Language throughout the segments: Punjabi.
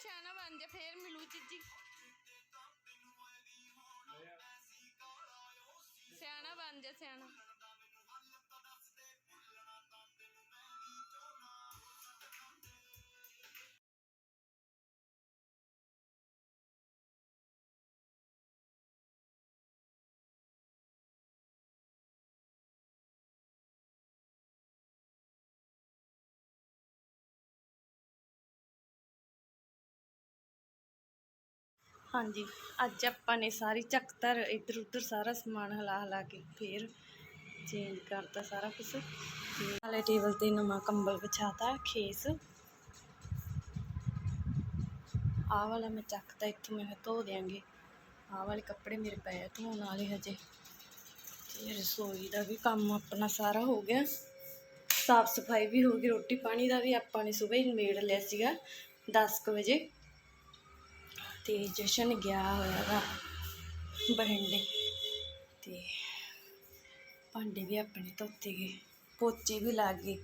ਸਿਆਣਾ ਬਣ ਜਾ ਫੇਰ ਮਿਲੂ ਚੀਜੀ। ਸਿਆਣਾ ਬਣ ਜਾ ਸਿਆਣਾ। ਹਾਂਜੀ, ਅੱਜ ਆਪਾਂ ਨੇ ਸਾਰੀ ਚੱਕਤਰ ਇੱਧਰ ਉੱਧਰ ਸਾਰਾ ਸਮਾਨ ਹਲਾ ਹਲਾ ਕੇ ਫੇਰ ਚੇਂਜ ਕਰਤਾ ਸਾਰਾ ਕੁਝ ਵਾਲੇ ਟੇਬਲ ਤੇ ਨਵਾਂ ਕੰਬਲ ਵਿਛਾਤਾ, ਖੇਸ। ਆਹ ਵਾਲਾ ਮੈਂ ਚੱਕਤਾ, ਇੱਥੋਂ ਮੈਂ ਧੋ ਦਿਆਂਗੇ। ਆਹ ਵਾਲੇ ਕੱਪੜੇ ਮੇਰੇ ਪਏ ਧੋਣ ਵਾਲੇ ਹਜੇ। ਤੇ ਰਸੋਈ ਦਾ ਵੀ ਕੰਮ ਆਪਣਾ ਸਾਰਾ ਹੋ ਗਿਆ। ਸਾਫ਼ ਸਫ਼ਾਈ ਵੀ ਹੋ ਗਈ, ਰੋਟੀ ਪਾਣੀ ਦਾ ਵੀ ਆਪਾਂ ਨੇ ਸਵੇਰ ਹੀ ਨਿਬੇੜ ਲਿਆ ਸੀਗਾ 10 ਕੁ ਵਜੇ। ਤੇ ਜਸ਼ਨ ਗਿਆ ਹੋਇਆ ਵਾ ਬਰਿੰਡੇ ਤੇ ਭਾਂਡੇ ਵੀ ਆਪਣੇ ਧੋਤੇ ਗਏ, ਪੋਚੇ ਵੀ ਲਾ ਗਏ,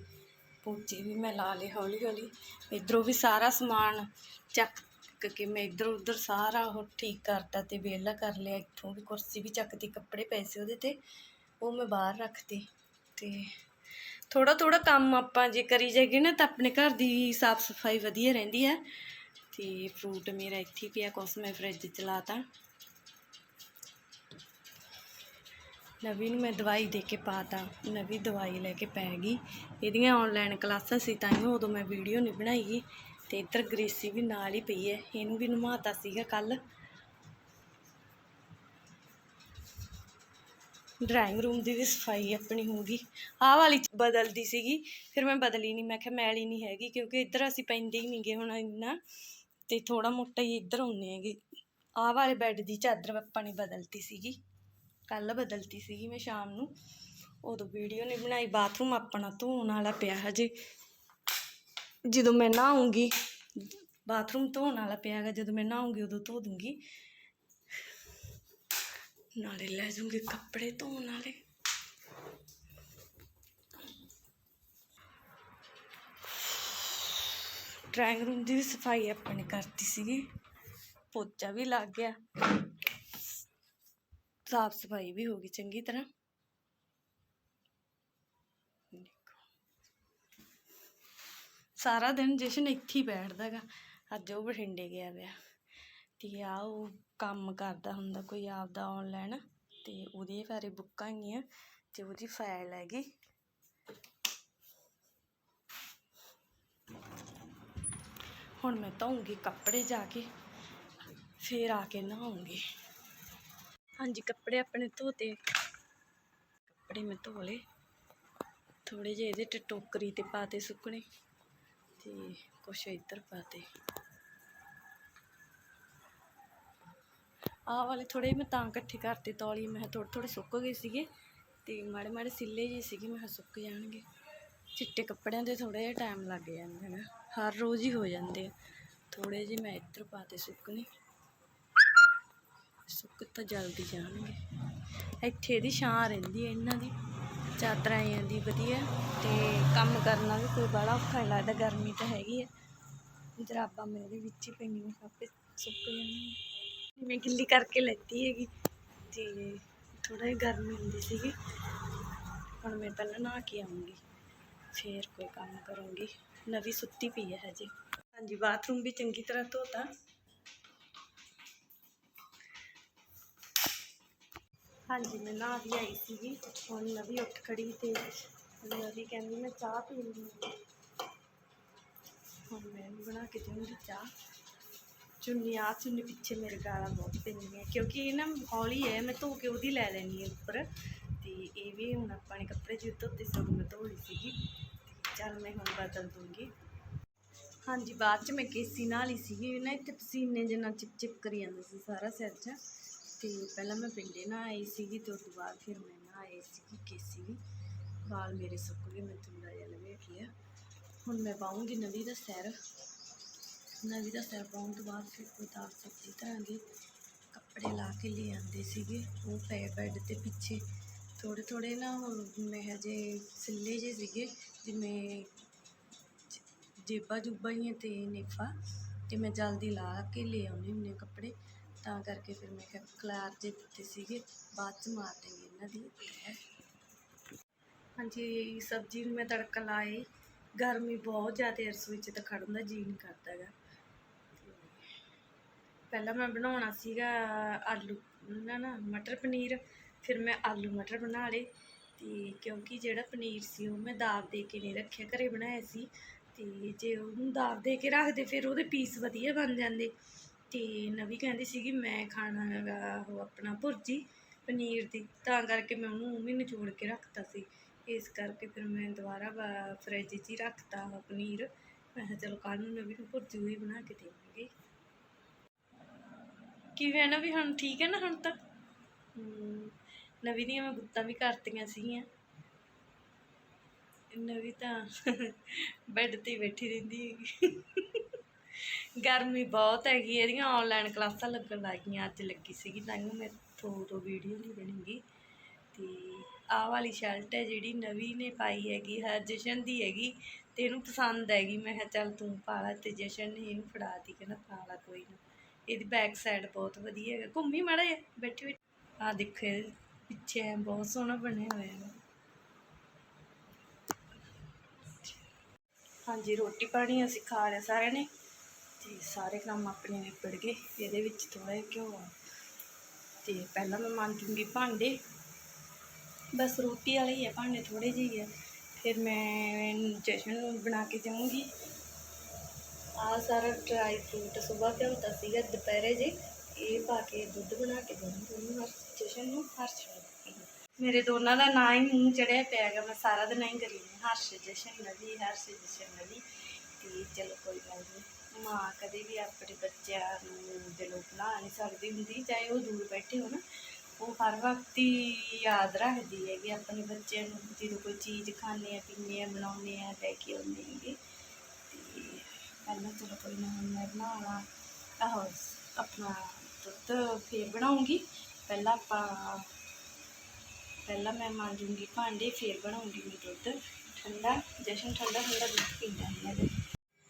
ਪੋਚੇ ਵੀ ਮੈਂ ਲਾ ਲਏ ਹੌਲੀ ਹੌਲੀ, ਇਧਰੋਂ ਵੀ ਸਾਰਾ ਸਮਾਨ ਚੱਕ ਕੇ ਮੈਂ ਇਧਰ ਉਧਰ ਸਾਰਾ ਉਹ ਠੀਕ ਕਰਤਾ ਤੇ ਵਿਹਲਾ ਕਰ ਲਿਆ, ਇੱਥੋਂ ਵੀ ਕੁਰਸੀ ਵੀ ਚੱਕਤੀ ਕੱਪੜੇ ਪੈਸੇ ਉਹਦੇ ਤੇ, ਉਹ ਮੈਂ ਬਾਹਰ ਰੱਖਤੇ ਤੇ ਥੋੜਾ ਥੋੜਾ ਕੰਮ ਆਪਾਂ ਜੇ ਕਰੀ ਜਾਈਏ ਨਾ ਤਾਂ ਆਪਣੇ ਘਰ ਦੀ ਸਾਫ਼ ਸਫ਼ਾਈ ਵਧੀਆ ਰਹਿੰਦੀ ਹੈ। ਤੇ ਫਰੂਟ ਮੇਰਾ ਇੱਥੇ ਪਿਆ, ਕੁਛ ਮੈਂ ਫਰਿੱਜ ਚ ਲਾਤਾ ਨਵੀਂ ਨੂੰ ਮੈਂ ਦਵਾਈ ਦੇ ਕੇ ਪਾਤਾ ਨਵੀਂ ਦਵਾਈ ਲੈ ਕੇ ਪੈ ਗਈ। ਇਹਦੀਆਂ ਆਨਲਾਈਨ ਕਲਾਸਾਂ ਸੀ ਤਾਂ ਹੀ ਉਦੋਂ ਮੈਂ ਵੀਡੀਓ ਨਹੀਂ ਬਣਾਈ ਤੇ ਇੱਧਰ ਗ੍ਰੇਸੀ ਵੀ ਨਾਲ ਹੀ ਪਈ ਹੈ, ਇਹਨੂੰ ਵੀ ਨਵਾਤਾ ਸੀਗਾ ਕੱਲ ਡਰਾਇੰਗ ਰੂਮ ਦੀ ਵੀ ਸਫ਼ਾਈ ਆਪਣੀ ਹੋ ਗਈ। ਆਹ ਵਾਲੀ ਬਦਲਦੀ ਸੀਗੀ, ਫਿਰ ਮੈਂ ਬਦਲੀ ਨਹੀਂ ਮੈਂ ਕਿਹਾ ਮੈਲੀ ਨਹੀਂ ਹੈਗੀ ਕਿਉਂਕਿ ਇੱਧਰ ਅਸੀਂ ਪੈਂਦੇ ਹੀ ਨਹੀਂਗੇ ਹੁਣ ਇੰਨਾ। ਤੇ ਥੋੜਾ ਮੋਟਾ ਹੀ ਇੱਧਰ ਹੁੰਨੇ ਹੈਗੇ। ਆਹ ਵਾਲੇ ਬੈੱਡ ਦੀ ਚਾਦਰ ਆਪਾਂ ਨੇ ਬਦਲਤੀ ਸੀਗੀ। ਕੱਲ ਬਦਲਤੀ ਸੀਗੀ ਮੈਂ ਸ਼ਾਮ ਨੂੰ। ਉਦੋਂ ਵੀਡੀਓ ਨਹੀਂ ਬਣਾਈ ਬਾਥਰੂਮ ਆਪਣਾ ਧੋਣ ਵਾਲਾ ਪਿਆ ਹਜੇ। ਜਦੋਂ ਮੈਂ ਨਹਾਉਂਗੀ ਬਾਥਰੂਮ ਧੋਣ ਵਾਲਾ ਪਿਆ ਹੈਗਾ, ਜਦੋਂ ਮੈਂ ਨਹਾਉਂਗੀ ਉਦੋਂ ਧੋ ਦੂੰਗੀ। ਨਾਲੇ ਲੈ ਜੂੰਗੀ ਕੱਪੜੇ ਧੋਣ ਵਾਲੇ। ਡਰਾਇੰਗ ਰੂਮ ਦੀ ਵੀ ਸਫ਼ਾਈ ਆਪਾਂ ਨੇ ਕਰਤੀ ਸੀਗੀ। ਪੋਚਾ ਵੀ ਲੱਗ ਗਿਆ। ਸਾਫ਼ ਸਫ਼ਾਈ ਵੀ ਹੋ ਗਈ ਚੰਗੀ ਤਰ੍ਹਾਂ। ਸਾਰਾ ਦਿਨ ਜਸ਼ਨ ਇੱਥੇ ਹੀ ਬੈਠਦਾ ਗਾ। ਅੱਜ ਉਹ ਬਠਿੰਡੇ ਗਿਆ ਵਿਆ ਤੇ ਆ ਉਹ ਕੰਮ ਕਰਦਾ ਹੁੰਦਾ ਕੋਈ ਆਪਦਾ ਆਨਲਾਈਨ ਤੇ ਉਹਦੇ ਬਾਰੇ ਬੁੱਕਾਂ ਹੈਗੀਆਂ ਤੇ ਉਹਦੀ ਫਾਈਲ ਹੈਗੀ। ਹੁਣ ਮੈਂ ਧੋਉਂਗੀ ਕੱਪੜੇ ਜਾ ਕੇ, ਫੇਰ ਆ ਕੇ ਨਹਾਉਂਗੀ ਹਾਂਜੀ, ਕੱਪੜੇ ਆਪਣੇ ਧੋਤੇ। ਕੱਪੜੇ ਮੈਂ ਧੋ ਲਏ। ਥੋੜੇ ਜਿਹੇ ਇਹਦੇ ਤੇ ਟੋਕਰੀ ਤੇ ਪਾਤੇ ਸੁੱਕਣੇ ਤੇ ਕੁਛ ਇੱਧਰ ਪਾਤੇ ਆਹ ਵਾਲੇ ਥੋੜੇ ਮੈਂ ਤਾਂ ਇਕੱਠੇ ਕਰਤੇ ਤੌਲੀ ਮੈਂ ਥੋੜੇ ਥੋੜੇ ਸੁੱਕ ਗਏ ਸੀਗੇ ਤੇ ਮਾੜੇ ਮਾੜੇ ਸਿੱਲੇ ਜਿਹੇ ਸੀਗੇ, ਮੈਂ ਕਿਹਾ ਸੁੱਕ ਜਾਣਗੇ। ਚਿੱਟੇ ਕੱਪੜਿਆਂ ਦੇ ਥੋੜ੍ਹਾ ਜਿਹਾ ਟਾਈਮ ਲੱਗ ਜਾਂਦਾ ਨਾ। ਹਰ ਰੋਜ਼ ਹੀ ਹੋ ਜਾਂਦੇ ਆ। ਥੋੜ੍ਹੇ ਜਿਹੇ ਮੈਂ ਇੱਧਰ ਪਾਤੇ ਸੁੱਕਣੇ। ਸੁੱਕ ਤਾਂ ਜਲਦੀ ਜਾਣਗੇ। ਇੱਥੇ ਇਹਦੀ ਛਾਂ ਰਹਿੰਦੀ ਹੈ ਇਹਨਾਂ ਦੀ। ਚਾਦਰਾਂ ਆਈਆਂ ਦੀ ਵਧੀਆ ਤੇ ਕੰਮ ਕਰਨਾ ਵੀ ਕੋਈ ਬੜਾ ਔਖਾ ਨਹੀਂ ਲੱਗਦਾ, ਗਰਮੀ ਤਾਂ ਹੈਗੀ ਹੈ ਜਰਾਬਾਂ ਮੇਰੇ ਵਿੱਚ ਹੀ ਪਈਆਂ ਆਪੇ ਸੁੱਕ ਜਾਣਗੀਆਂ। ਮੈਂ ਗਿੱਲੀ ਕਰਕੇ ਲੈਤੀ ਹੈਗੀ ਤੇ ਥੋੜਾ ਜਿਹਾ ਗਰਮੀ ਹੁੰਦੀ ਸੀਗੀ। ਹੁਣ ਮੈਂ ਪਹਿਲਾਂ ਨਹਾ ਕੇ ਆਉਂਗੀ ਫੇਰ ਕੋਈ ਕੰਮ ਕਰੂੰਗੀ। ਨਵੀਂ ਸੁੱਤੀ ਪਈ ਹੈ ਹਜੇ। ਹਾਂਜੀ, ਬਾਥਰੂਮ ਵੀ ਚੰਗੀ ਤਰ੍ਹਾਂ ਧੋਤਾ। ਹਾਂਜੀ, ਮੈਂ ਨਹਾ ਵੀ ਆਈ ਸੀਗੀ। ਹੁਣ ਨਵੀਂ ਉੱਠ ਖੜੀ ਤੇ ਨਵੀਂ ਕਹਿੰਦੀ, ਮੈਂ ਚਾਹ ਪੀਣੀ ਹੈ। ਹੁਣ ਮੈਂ ਬਣਾ ਕੇ ਦੇਵਾਂਗੀ ਚਾਹ। ਚੁੰਨੀ ਆ ਚੁੰਨੀ ਪਿੱਛੇ ਮੇਰੇ ਗਾਲਾਂ ਬਹੁਤ ਪੈਂਦੀਆਂ। ਕਿਉਂਕਿ ਇਹ ਨਾ ਹੌਲੀ ਹੈ, ਮੈਂ ਧੋ ਕੇ ਉਹਦੀ ਲੈ ਲੈਣੀ ਹੈ ਉੱਪਰ। ਤੇ ਇਹ ਵੀ ਹੁਣ ਆਪਾਂ ਨੇ ਕੱਪੜੇ ਜਿਹੇ ਧੋਤੇ, ਸਗੋਂ ਮੈਂ ਧੋ ਲਈ ਸੀਗੀ। ਚੱਲ ਮੈਂ ਹੁਣ ਬਦਲ ਦੂੰਗੀ। ਹਾਂਜੀ, ਬਾਅਦ ਚ ਮੈਂ ਕੇਸੀ ਨਾਲ ਹੀ ਸੀਗੀ ਨਾ, ਇੱਥੇ ਪਸੀਨੇ ਜਿੰਨਾ ਚਿਪ ਚਿਪ ਕਰੀ ਜਾਂਦਾ ਸੀ ਸਾਰਾ ਸਿਰ 'ਚ। ਤੇ ਪਹਿਲਾਂ ਮੈਂ ਪਿੰਡੇ ਨਾ ਆਈ ਸੀਗੀ ਤੇ ਉਸ ਤੋਂ ਬਾਅਦ ਫਿਰ ਮੈਂ ਨਾ ਆਈ ਸੀਗੀ, ਕੇਸੀ ਵੀ। ਵਾਲ ਮੇਰੇ ਸੁੱਕ ਗਏ ਮੈਂ ਥੋੜਾ ਜਿਹਾ ਲਵੇਟ ਲਿਆ ਹੁਣ ਮੈਂ ਪਾਉਂਗੀ ਨਵੀਂ ਦਾ ਸੈਰ। ਨਵੀਂ ਦਾ ਸੈਰ ਪਾਉਣ ਤੋਂ ਬਾਅਦ ਫਿਰ ਕੋਈ ਦਾਲ ਸਬਜ਼ੀ ਧਰਾਂਗੇ। ਕੱਪੜੇ ਲਾ ਕੇ ਲੈ ਆਂਦੇ ਸੀਗੇ, ਉਹ ਪਏ ਬੈੱਡ ਤੇ ਪਿੱਛੇ। ਥੋੜੇ ਥੋੜੇ ਨਾ ਹੁਣ ਮੈਂ ਹਜੇ ਸਿੱਲੇ ਜੇ ਸੀਗੇ। ਜਿਵੇਂ ਜੇਬਾਂ ਜੁਬਾਂ ਹੀ ਤੇ ਨੇਫਾ ਅਤੇ ਮੈਂ ਜਲਦੀ ਲਾ ਕੇ ਲੈ ਆਉਂਦੀ ਹੁੰਦੀ ਹਾਂ ਕੱਪੜੇ ਤਾਂ ਕਰਕੇ ਫਿਰ ਮੈਂ ਕਿਹਾ ਖਲਾਰ ਜੇ ਦਿੱਤੇ ਸੀਗੇ ਬਾਅਦ ਚ ਮਾਰ ਦੇਂਗੇ ਇਹਨਾਂ ਦੀ। ਹਾਂਜੀ ਸਬਜ਼ੀ ਨੂੰ ਮੈਂ ਤੜਕਾ ਲਾਏ। ਗਰਮੀ ਬਹੁਤ ਜ਼ਿਆਦਾ ਹੈ, ਰਸੋਈ 'ਚ ਤਾਂ ਖੜਨ ਦਾ ਜੀ ਨਹੀਂ ਕਰਦਾ ਹੈਗਾ। ਪਹਿਲਾਂ ਮੈਂ ਬਣਾਉਣਾ ਸੀਗਾ ਆਲੂ ਨਾ ਨਾ ਮਟਰ ਪਨੀਰ ਫਿਰ ਮੈਂ ਆਲੂ ਮਟਰ ਬਣਾ ਲਏ। ਤੇ ਕਿਉਂਕਿ ਜਿਹੜਾ ਪਨੀਰ ਸੀ ਉਹ ਮੈਂ ਦਾਬ ਦੇ ਕੇ ਨਹੀਂ ਰੱਖਿਆ, ਘਰੇ ਬਣਾਇਆ ਸੀ। ਤੇ ਜੇ ਉਹਨੂੰ ਦਾਬ ਦੇ ਕੇ ਰੱਖਦੇ ਫਿਰ ਉਹਦੇ ਪੀਸ ਵਧੀਆ ਬਣ ਜਾਂਦੇ। ਤੇ ਨਵੀਂ ਕਹਿੰਦੀ ਸੀਗੀ, ਮੈਂ ਖਾਣਾ ਹੈਗਾ ਉਹ ਆਪਣਾ ਭੁਰਜੀ ਪਨੀਰ ਦੀ। ਤਾਂ ਕਰਕੇ ਮੈਂ ਉਹਨੂੰ ਉਵੇਂ ਨਿਚੋੜ ਕੇ ਰੱਖਤਾ ਸੀ। ਇਸ ਕਰਕੇ ਫਿਰ ਮੈਂ ਦੁਬਾਰਾ ਫਰਿੱਜ 'ਚ ਹੀ ਰੱਖਤਾ ਪਨੀਰ। ਮੈਂ ਕਿਹਾ ਚਲੋ ਕੱਲ੍ਹ ਨੂੰ ਨਵੀਂ ਨੂੰ ਭੁਰਜੀ ਹੋਈ ਬਣਾ ਕੇ ਦੇਵਾਂਗੇ। ਕਿਵੇਂ ਨਾ ਵੀ ਹੁਣ ਠੀਕ ਹੈ ਨਾ ਹੁਣ ਤਾਂ ਨਵੀਂ ਦੀਆਂ ਮੈਂ ਗੁੱਤਾਂ ਵੀ ਕਰਤੀਆਂ ਸੀਗੀਆਂ। ਨਵੀਂ ਤਾਂ ਬੈੱਡ ਤੇ ਬੈਠੀ ਰਹਿੰਦੀ ਹੈਗੀ। ਗਰਮੀ ਬਹੁਤ ਹੈਗੀ, ਇਹਦੀਆਂ ਆਨਲਾਈਨ ਕਲਾਸਾਂ ਲੱਗਣ ਲੱਗ ਗਈਆਂ, ਅੱਜ ਲੱਗੀ ਸੀਗੀ ਤਾਂ ਮੈਂ ਥੋ ਤੋਂ ਵੀਡੀਓ ਨਹੀਂ ਬਣੂਗੀ। ਤੇ ਆਹ ਵਾਲੀ ਸ਼ਰਟ ਹੈ ਜਿਹੜੀ ਨਵੀਂ ਨੇ ਪਾਈ ਹੈਗੀ, ਹਰ ਜਸ਼ਨ ਦੀ ਹੈਗੀ, ਤੇ ਇਹਨੂੰ ਪਸੰਦ ਹੈਗੀ। ਮੈਂ ਕਿਹਾ ਚੱਲ ਤੂੰ ਪਾ ਲੈ ਤੇ ਜਸ਼ਨ ਨੇ ਇਹਨੂੰ ਫੜਾ ਫੜਾਤੀ ਕਹਿੰਦਾ ਪਾ ਲੈ ਕੋਈ ਨਾ। ਇਹਦੀ ਬੈਕ ਸਾਈਡ ਬਹੁਤ ਵਧੀਆ ਹੈਗਾ। ਘੁੰਮੀ ਮਾੜਾ ਜਿਹਾ, ਬੈਠੀ ਬੈਠੀ। ਆ ਦੇਖੋ ਪਿੱਛੇ ਐਂ ਬਹੁਤ ਸੋਹਣਾ ਬਣਿਆ ਹੋਇਆ ਹੈ ਹਾਂਜੀ, ਰੋਟੀ ਪਾਣੀ ਅਸੀਂ ਖਾ ਲਿਆ ਸਾਰਿਆਂ ਨੇ ਤੇ ਸਾਰੇ ਕੰਮ ਆਪਣੇ ਨਿਬੜ ਗਏ। ਇਹਦੇ ਵਿੱਚ ਥੋੜਾ ਜਿਹਾ ਘਿਓ ਆ। ਤੇ ਪਹਿਲਾਂ ਮੈਂ ਮਾਂਜੂੰਗੀ ਭਾਂਡੇ। ਬਸ ਰੋਟੀ ਵਾਲੇ ਹੀ ਆ, ਭਾਂਡੇ ਥੋੜੇ ਜਿਹੇ ਹੀ ਆ। ਫਿਰ ਮੈਂ ਜਸ਼ਨ ਨੂੰ ਬਣਾ ਕੇ ਜਾਊਂਗੀ ਆ ਸਾਰਾ ਡਰਾਈ ਫਰੂਟ ਸਵੇਰ ਭਿਉਂਤਾ ਸੀਗਾ, ਦੁਪਹਿਰੇ ਜੇ। ਇਹ ਪਾ ਕੇ ਦੁੱਧ ਬਣਾ ਕੇ ਦੇਵਾਂਗੀ। ਉਹਨੂੰ ਹਰ ਜਸ਼ਨ ਨੂੰ ਹਰਸ਼ ਨੂੰ ਮੇਰੇ ਦੋਨਾਂ ਦਾ ਨਾਂ ਹੀ ਮੂੰਹ ਚੜਿਆ ਪਿਆ ਹੈਗਾ ਮੈਂ ਸਾਰਾ ਦਿਨ ਹੀ ਕਰੀ ਜਾਂਦੀ ਹਾਂ, ਹਰਸ਼ ਜਸ਼ਨ ਨਵੀ ਹਰਸ਼ ਜਸ਼ਨ ਨਵੀ ਤੇ ਚਲੋ ਕੋਈ ਗੱਲ ਨਹੀਂ ਮਾਂ ਕਦੇ ਵੀ ਆਪਣੇ ਬੱਚਿਆਂ ਨੂੰ ਦਿਲੋਂ ਭੁਲਾ ਨਹੀਂ ਸਕਦੀ ਹੁੰਦੀ ਚਾਹੇ ਉਹ ਦੂਰ ਬੈਠੇ ਹੋਣ। ਉਹ ਹਰ ਵਕਤ ਹੀ ਯਾਦ ਰੱਖਦੀ ਹੈ ਕਿ ਆਪਣੇ ਬੱਚਿਆਂ ਨੂੰ ਜਦੋਂ ਕੋਈ ਚੀਜ਼ ਖਾਂਦੇ ਆ ਪੀਂਦੇ ਆ ਬਣਾਉਂਦੇ ਆ ਲੈ ਕੇ ਆਉਂਦੇ ਹੈਗੇ। ਤੇ ਪਹਿਲਾਂ ਚਲੋ ਕੋਈ ਨਾ ਮੈਂ ਬਣਾਉਣਾ ਆਹੋ ਆਪਣਾ ਦੁੱਧ ਫੇਰ ਬਣਾਉਂਗੀ। ਪਹਿਲਾਂ ਆਪਾਂ, ਪਹਿਲਾਂ ਮੈਂ ਮਾਂਜੂੰਗੀ ਭਾਂਡੇ, ਫਿਰ ਬਣਾਉਂਗੀ ਮੈਂ ਦੁੱਧ। ਠੰਡਾ, ਜਸ਼ਨ ਠੰਡਾ ਠੰਡਾ ਦੁੱਧ ਪੀਂਦਾ ਹੈ ਇਹਦੇ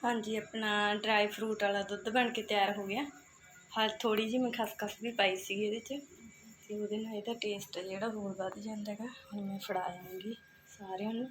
ਹਾਂਜੀ, ਆਪਣਾ ਡਰਾਈ ਫਰੂਟ ਵਾਲਾ ਦੁੱਧ ਬਣ ਕੇ ਤਿਆਰ ਹੋ ਗਿਆ। ਹਾਂ ਥੋੜੀ ਜਿਹੀ ਮੈਂ ਖਸਖਸ ਵੀ ਪਾਈ ਸੀ ਇਹਦੇ 'ਚ। ਤੇ ਉਹਦੇ ਨਾਲ ਇਹਦਾ ਟੇਸਟ ਜਿਹੜਾ ਹੋਰ ਵੱਧ ਜਾਂਦਾ ਹੈਗਾ, ਹੁਣ ਮੈਂ ਫੜਾ ਜਾਵਾਂਗੀ ਸਾਰਿਆਂ ਨੂੰ।